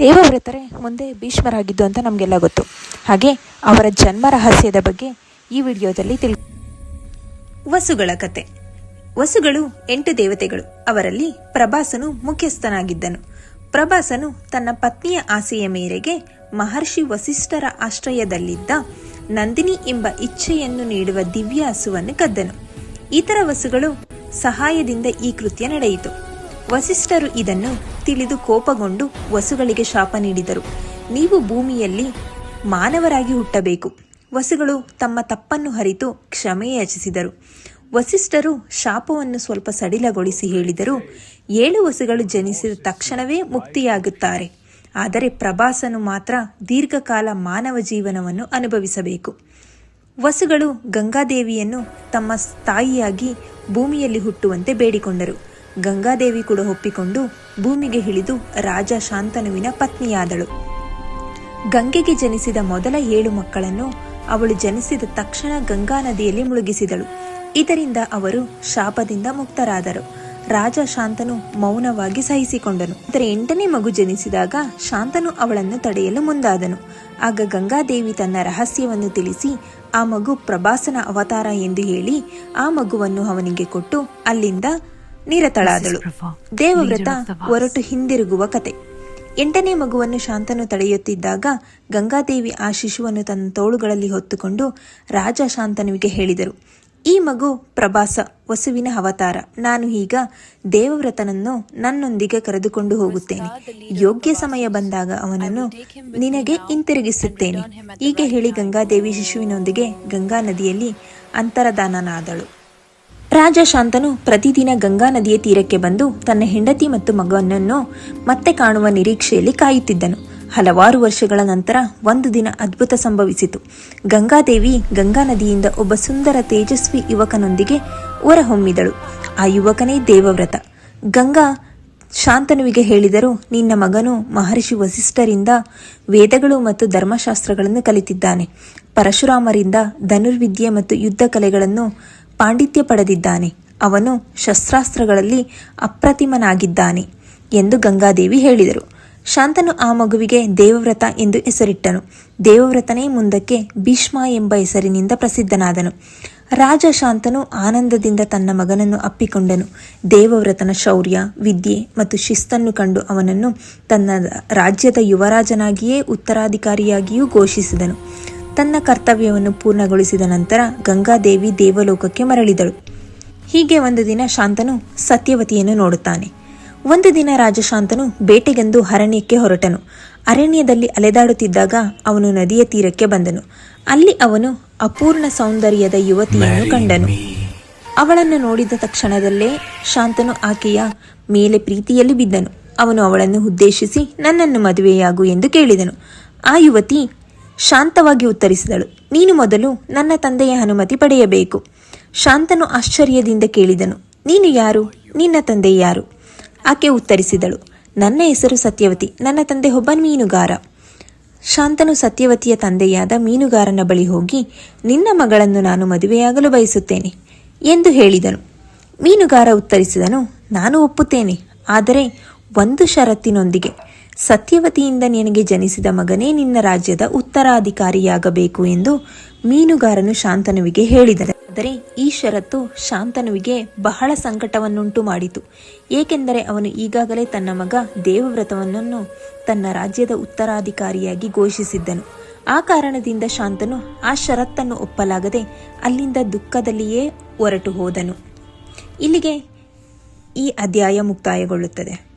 ದೇವವ್ರತರೇ ಮುಂದೆ ಭೀಷ್ಮರಾಗಿದ್ದು ಅಂತ ನಮಗೆಲ್ಲ ಗೊತ್ತು. ಹಾಗೆ ಅವರ ಜನ್ಮ ರಹಸ್ಯದ ಬಗ್ಗೆ ಈ ವಿಡಿಯೋದಲ್ಲಿ ತಿಳಿ ವಸುಗಳ ಕತೆ. ವಸುಗಳು ಎಂಟು ದೇವತೆಗಳು. ಅವರಲ್ಲಿ ಪ್ರಭಾಸನು ಮುಖ್ಯಸ್ಥನಾಗಿದ್ದನು. ಪ್ರಭಾಸನು ತನ್ನ ಪತ್ನಿಯ ಆಸೆಯ ಮೇರೆಗೆ ಮಹರ್ಷಿ ವಸಿಷ್ಠರ ಆಶ್ರಯದಲ್ಲಿದ್ದ ನಂದಿನಿ ಎಂಬ ಇಚ್ಛೆಯನ್ನು ನೀಡುವ ದಿವ್ಯ ಹಸುವನ್ನು ಕದ್ದನು. ಇತರ ವಸುಗಳು ಸಹಾಯದಿಂದ ಈ ಕೃತ್ಯ ನಡೆಯಿತು. ವಸಿಷ್ಠರು ಇದನ್ನು ತಿಳಿದು ಕೋಪಗೊಂಡು ವಸುಗಳಿಗೆ ಶಾಪ ನೀಡಿದರು. ನೀವು ಭೂಮಿಯಲ್ಲಿ ಮಾನವರಾಗಿ ಹುಟ್ಟಬೇಕು. ವಸುಗಳು ತಮ್ಮ ತಪ್ಪನ್ನು ಹರಿತು ಕ್ಷಮೆ ಯಾಚಿಸಿದರು. ವಸಿಷ್ಠರು ಶಾಪವನ್ನು ಸ್ವಲ್ಪ ಸಡಿಲಗೊಳಿಸಿ ಹೇಳಿದರು, ಏಳು ವಸುಗಳು ಜನಿಸಿದ ತಕ್ಷಣವೇ ಮುಕ್ತಿಯಾಗುತ್ತಾರೆ. ಆದರೆ ಪ್ರಭಾಸನು ಮಾತ್ರ ದೀರ್ಘಕಾಲ ಮಾನವ ಜೀವನವನ್ನು ಅನುಭವಿಸಬೇಕು. ವಸುಗಳು ಗಂಗಾದೇವಿಯನ್ನು ತಮ್ಮ ತಾಯಿಯಾಗಿ ಭೂಮಿಯಲ್ಲಿ ಹುಟ್ಟುವಂತೆ ಬೇಡಿಕೊಂಡರು. ಗಂಗಾದೇವಿ ಕೂಡ ಒಪ್ಪಿಕೊಂಡು ಭೂಮಿಗೆ ಇಳಿದು ರಾಜ ಶಾಂತನುವಿನ ಪತ್ನಿಯಾದಳು. ಗಂಗೆಗೆ ಜನಿಸಿದ ಮೊದಲ ಏಳು ಮಕ್ಕಳನ್ನು ಅವಳು ಜನಿಸಿದ ತಕ್ಷಣ ಗಂಗಾ ನದಿಯಲ್ಲಿ ಮುಳುಗಿಸಿದಳು. ಇದರಿಂದ ಅವರು ಶಾಪದಿಂದ ಮುಕ್ತರಾದರು. ರಾಜ ಶಾಂತನು ಮೌನವಾಗಿ ಸಹಿಸಿಕೊಂಡನು. ಆದರೆ ಎಂಟನೇ ಮಗು ಜನಿಸಿದಾಗ ಶಾಂತನು ಅವಳನ್ನು ತಡೆಯಲು ಮುಂದಾದನು. ಆಗ ಗಂಗಾದೇವಿ ತನ್ನ ರಹಸ್ಯವನ್ನು ತಿಳಿಸಿ, ಆ ಮಗು ಪ್ರಭಾಸನ ಅವತಾರ ಎಂದು ಹೇಳಿ ಆ ಮಗುವನ್ನು ಅವನಿಗೆ ಕೊಟ್ಟು ಅಲ್ಲಿಂದ ನಿರತಳಾದಳು. ದೇವವ್ರತ ಹೊರಟು ಹಿಂದಿರುಗುವ ಕತೆ. ಎಂಟನೇ ಮಗುವನ್ನು ಶಾಂತನು ತಡೆಯುತ್ತಿದ್ದಾಗ ಗಂಗಾದೇವಿ ಆ ಶಿಶುವನ್ನು ತನ್ನ ತೋಳುಗಳಲ್ಲಿ ಹೊತ್ತುಕೊಂಡು ರಾಜ ಶಾಂತನುವಿಗೆ ಹೇಳಿದರು ಈ ಮಗು ಪ್ರಭಾಸ ವಸುವಿನ ಅವತಾರ. ನಾನು ಈಗ ದೇವವ್ರತನನ್ನು ನನ್ನೊಂದಿಗೆ ಕರೆದುಕೊಂಡು ಹೋಗುತ್ತೇನೆ. ಯೋಗ್ಯ ಸಮಯ ಬಂದಾಗ ಅವನನ್ನು ನಿನಗೆ ಹಿಂತಿರುಗಿಸುತ್ತೇನೆ. ಹೀಗೆ ಹೇಳಿ ಗಂಗಾದೇವಿ ಶಿಶುವಿನೊಂದಿಗೆ ಗಂಗಾ ನದಿಯಲ್ಲಿ ಅಂತರದಾನನಾದಳು. ರಾಜ ಶಾಂತನು ಪ್ರತಿದಿನ ಗಂಗಾ ನದಿಯ ತೀರಕ್ಕೆ ಬಂದು ತನ್ನ ಹೆಂಡತಿ ಮತ್ತು ಮಗನನ್ನು ಮತ್ತೆ ಕಾಣುವ ನಿರೀಕ್ಷೆಯಲ್ಲಿ ಕಾಯುತ್ತಿದ್ದನು. ಹಲವಾರು ವರ್ಷಗಳ ನಂತರ ಒಂದು ದಿನ ಅದ್ಭುತ ಸಂಭವಿಸಿತು. ಗಂಗಾದೇವಿ ಗಂಗಾ ನದಿಯಿಂದ ಒಬ್ಬ ಸುಂದರ ತೇಜಸ್ವಿ ಯುವಕನೊಂದಿಗೆ ಹೊರಹೊಮ್ಮಿದಳು. ಆ ಯುವಕನೇ ದೇವವ್ರತ. ಗಂಗಾ ಶಾಂತನುವಿಗೆ ಹೇಳಿದರು, ನಿನ್ನ ಮಗನು ಮಹರ್ಷಿ ವಸಿಷ್ಠರಿಂದ ವೇದಗಳು ಮತ್ತು ಧರ್ಮಶಾಸ್ತ್ರಗಳನ್ನು ಕಲಿತಿದ್ದಾನೆ. ಪರಶುರಾಮರಿಂದ ಧನುರ್ವಿದ್ಯೆ ಮತ್ತು ಯುದ್ಧ ಕಲೆಗಳನ್ನು ಪಾಂಡಿತ್ಯ ಪಡೆದಿದ್ದಾನೆ. ಅವನು ಶಸ್ತ್ರಾಸ್ತ್ರಗಳಲ್ಲಿ ಅಪ್ರತಿಮನಾಗಿದ್ದಾನೆ ಎಂದು ಗಂಗಾದೇವಿ ಹೇಳಿದರು. ಶಾಂತನು ಆ ಮಗುವಿಗೆ ದೇವವ್ರತ ಎಂದು ಹೆಸರಿಟ್ಟನು. ದೇವವ್ರತನೇ ಮುಂದಕ್ಕೆ ಭೀಷ್ಮ ಎಂಬ ಹೆಸರಿನಿಂದ ಪ್ರಸಿದ್ಧನಾದನು. ರಾಜ ಶಾಂತನು ಆನಂದದಿಂದ ತನ್ನ ಮಗನನ್ನು ಅಪ್ಪಿಕೊಂಡನು. ದೇವವ್ರತನ ಶೌರ್ಯ, ವಿದ್ಯೆ ಮತ್ತು ಶಿಸ್ತನ್ನು ಕಂಡು ಅವನನ್ನು ತನ್ನ ರಾಜ್ಯದ ಯುವರಾಜನಾಗಿಯೇ ಉತ್ತರಾಧಿಕಾರಿಯಾಗಿಯೂ ಘೋಷಿಸಿದನು. ತನ್ನ ಕರ್ತವ್ಯವನ್ನು ಪೂರ್ಣಗೊಳಿಸಿದ ನಂತರ ಗಂಗಾದೇವಿ ದೇವಲೋಕಕ್ಕೆ ಮರಳಿದಳು. ಹೀಗೆ ಒಂದು ದಿನ ಶಾಂತನು ಸತ್ಯವತಿಯನ್ನು ನೋಡುತ್ತಾನೆ. ಒಂದು ದಿನ ರಾಜಶಾಂತನು ಬೇಟೆಗೆಂದು ಅರಣ್ಯಕ್ಕೆ ಹೊರಟನು. ಅರಣ್ಯದಲ್ಲಿ ಅಲೆದಾಡುತ್ತಿದ್ದಾಗ ಅವನು ನದಿಯ ತೀರಕ್ಕೆ ಬಂದನು. ಅಲ್ಲಿ ಅವನು ಅಪೂರ್ಣ ಸೌಂದರ್ಯದ ಯುವತಿಯನ್ನು ಕಂಡನು. ಅವಳನ್ನು ನೋಡಿದ ತಕ್ಷಣದಲ್ಲೇ ಶಾಂತನು ಆಕೆಯ ಮೇಲೆ ಪ್ರೀತಿಯಲ್ಲಿ ಬಿದ್ದನು. ಅವನು ಅವಳನ್ನು ಉದ್ದೇಶಿಸಿ ನನ್ನನ್ನು ಮದುವೆಯಾಗು ಎಂದು ಕೇಳಿದನು. ಆ ಯುವತಿ ಶಾಂತವಾಗಿ ಉತ್ತರಿಸಿದಳು. ನೀನು ಮೊದಲು ನನ್ನ ತಂದೆಯ ಅನುಮತಿ ಪಡೆಯಬೇಕು. ಶಾಂತನು ಆಶ್ಚರ್ಯದಿಂದ ಕೇಳಿದನು. ನೀನು ಯಾರು? ನಿನ್ನ ತಂದೆ ಯಾರು? ಆಕೆ ಉತ್ತರಿಸಿದಳು. ನನ್ನ ಹೆಸರು ಸತ್ಯವತಿ. ನನ್ನ ತಂದೆ ಒಬ್ಬ ಮೀನುಗಾರ. ಶಾಂತನು ಸತ್ಯವತಿಯ ತಂದೆಯಾದ ಮೀನುಗಾರನ ಬಳಿ ಹೋಗಿ, ನಿನ್ನ ಮಗಳನ್ನು ನಾನು ಮದುವೆಯಾಗಲು ಬಯಸುತ್ತೇನೆ ಎಂದು ಹೇಳಿದನು. ಮೀನುಗಾರ ಉತ್ತರಿಸಿದನು, ನಾನು ಒಪ್ಪುತ್ತೇನೆ, ಆದರೆ ಒಂದು ಷರತ್ತಿನೊಂದಿಗೆ. ಸತ್ಯವತಿಯಿಂದ ನಿನಗೆ ಜನಿಸಿದ ಮಗನೇ ನಿನ್ನ ರಾಜ್ಯದ ಉತ್ತರಾಧಿಕಾರಿಯಾಗಬೇಕು ಎಂದು ಮೀನುಗಾರನು ಶಾಂತನುವಿಗೆ ಹೇಳಿದನು. ಆದರೆ ಈ ಷರತ್ತು ಶಾಂತನುವಿಗೆ ಬಹಳ ಸಂಕಟವನ್ನುಂಟು ಮಾಡಿತು. ಏಕೆಂದರೆ ಅವನು ಈಗಾಗಲೇ ತನ್ನ ಮಗ ದೇವವ್ರತವನ್ನು ತನ್ನ ರಾಜ್ಯದ ಉತ್ತರಾಧಿಕಾರಿಯಾಗಿ ಘೋಷಿಸಿದ್ದನು. ಆ ಕಾರಣದಿಂದ ಶಾಂತನು ಆ ಷರತ್ತನ್ನು ಒಪ್ಪಲಾಗದೆ ಅಲ್ಲಿಂದ ದುಃಖದಲ್ಲಿಯೇ ಹೊರಟು ಹೋದನು ಇಲ್ಲಿಗೆ ಈ ಅಧ್ಯಾಯ ಮುಕ್ತಾಯಗೊಳ್ಳುತ್ತದೆ.